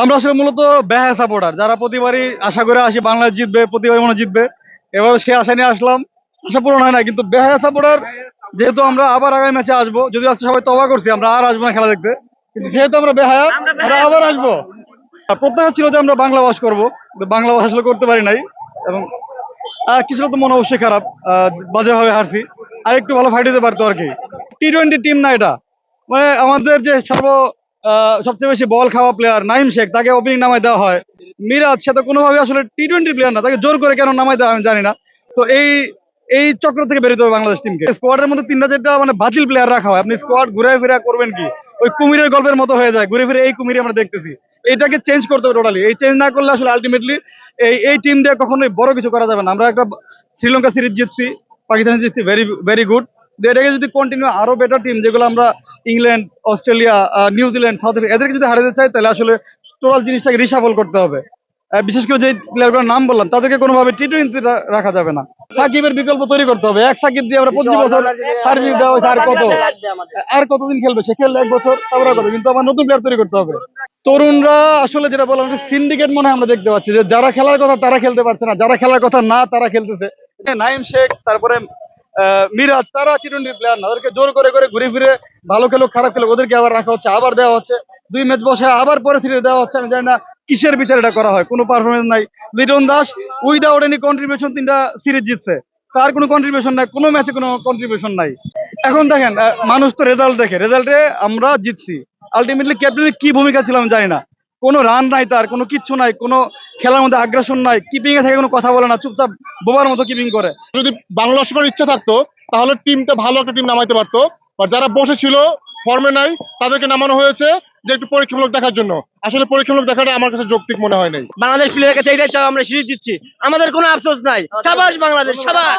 আমরা আসলে মূলত বেহা সাপোর্টার যারা প্রতিবারই আশা করে আসি বাংলাদেশ জিতবে প্রতিবারই মনে জিতবে। এবার সে আশা নিয়ে আসলাম। আশা পূরণ হয় না কিন্তু বেহা সাপোর্টার যেহেতু আমরা আবার আগামী ম্যাচে আসব যদি আজকে সবাই তবা করছি আমরা আর আসব না খেলা দেখতে। কিন্তু যেহেতু আমরা বেহায়া আমরা আবার আসব। আর প্রত্যাশা ছিল যে আমরা বাংলা ভাষ করব বাংলা ভাষা আসলে করতে পারি নাই। এবং কিছুটা তো মনে অবশ্যই খারাপ আহ, বাজেভাবে হারছি। আর একটু ভালো ফাইট দিতে পারতো আর কি। টি টোয়েন্টি টিম না এটা। মানে আমাদের যে সর্ব সবচেয়ে বেশি বল খাওয়া প্লেয়ার নাইম শেখ, তাকে ওপেনিং নামায় দেওয়া হয়। মিরাজ, সে তো কোনোভাবে আসলে টি টোয়েন্টি প্লেয়ার না, তাকে জোর করে কেন নামায় দেওয়া আমি জানি না। তো এই এই চক্র থেকে বেরোতে হবে বাংলাদেশ টিমকে স্কোয়াডের মধ্যে তিনটা চারটা মানে বাতিল প্লেয়ার রাখা হয়। আপনি স্কোয়াড ঘুরে ফিরে করবেন কি? ওই কুমিরের গল্পের মতো হয়ে যায়। ঘুরে ফিরে এই কুমিরই আমরা দেখতেছি। এটাকে চেঞ্জ করতে হবে টোটালি এই চেঞ্জ না করলে আসলে আলটিমেটলি এই এই টিম দিয়ে কখনোই বড় কিছু করা যাবে না। আমরা একটা শ্রীলঙ্কা সিরিজ জিতছি, পাকিস্তান জিতছি ভেরি ভেরি গুড এটাকে যদি কন্টিনিউ আরও বেটার টিম যেগুলো আমরা England Australia New Zealand South Africa এদেরকে যদি হারাতে চাই তাহলে আসলে টোটাল জিনিসটাকে রিসাফল করতে হবে। বিশেষ করে যে প্লেয়ারগুলোর নাম বললাম তাদেরকে কোনোভাবে টি টোয়েন্টি রাখা যাবে না। সাকিবের বিকল্প তৈরি করতে হবে। এক সাকিব দিয়ে আমরা পঁচিশ বছর সার্ভিস দেওয়া হয়েছে আর কত? আর কতদিন খেলবে? সে খেললে এক বছর তারপরে কত কিন্তু আমার নতুন প্লেয়ার তৈরি করতে হবে। তরুণরা আসলে যেটা বললাম সিন্ডিকেট মনে হয় আমরা দেখতে পাচ্ছি যে যারা খেলার কথা তারা খেলতে পারছে না যারা খেলার কথা না তারা খেলতেছে। এই নাইম শেখ তারপরে মিরাজ, তারা টি টোয়েন্টি প্লেয়ার না। ওদেরকে জোর করে করে ঘুরে ফিরে ভালো খেলো খারাপ খেলুক, ওদেরকে আবার রাখা হচ্ছে, আবার দেওয়া হচ্ছে। দুই ম্যাচ বসে আবার পরে সিরিজ দেওয়া হচ্ছে, আমি জানি না কিসের বিচার এটা করা হয়, কোনো পারফরমেন্স নাই। Liton Das without any contribution তিনটা সিরিজ জিতছে। তার কোনো কন্ট্রিবিউশন নাই, কোনো ম্যাচে কোনো কন্ট্রিবিউশন নাই। এখন দেখেন মানুষ তো রেজাল্ট দেখে। রেজাল্টে আমরা জিতছি। আলটিমেটলি ক্যাপ্টেনের কি ভূমিকা ছিল আমি জানি না। কোনো রান নাই তার, কোনো কিচ্ছু নাই, কোনো খেলার মধ্যে আগ্রাসন নাই কিপিং এ থেকে কোনো কথা বলে না চুপচাপ বোবার মতো কিপিং করে। যদি বাংলাদেশ করার ইচ্ছা থাকতো তাহলে টিমটা ভালো একটা টিম নামাইতে পারতো। আর যারা বসেছিল ফর্মে নাই তাদেরকে নামানো হয়েছে যে একটু পরীক্ষামূলক দেখার জন্য। আসলে পরীক্ষামূলক দেখাটা আমার কাছে যৌক্তিক মনে হয় নাই। বাংলাদেশ প্লেয়ার কাছে এটাই চাও আমরা সিরিজ দিচ্ছি আমাদের কোনো আফসোস নাই। সাবাস বাংলাদেশ সাবাস।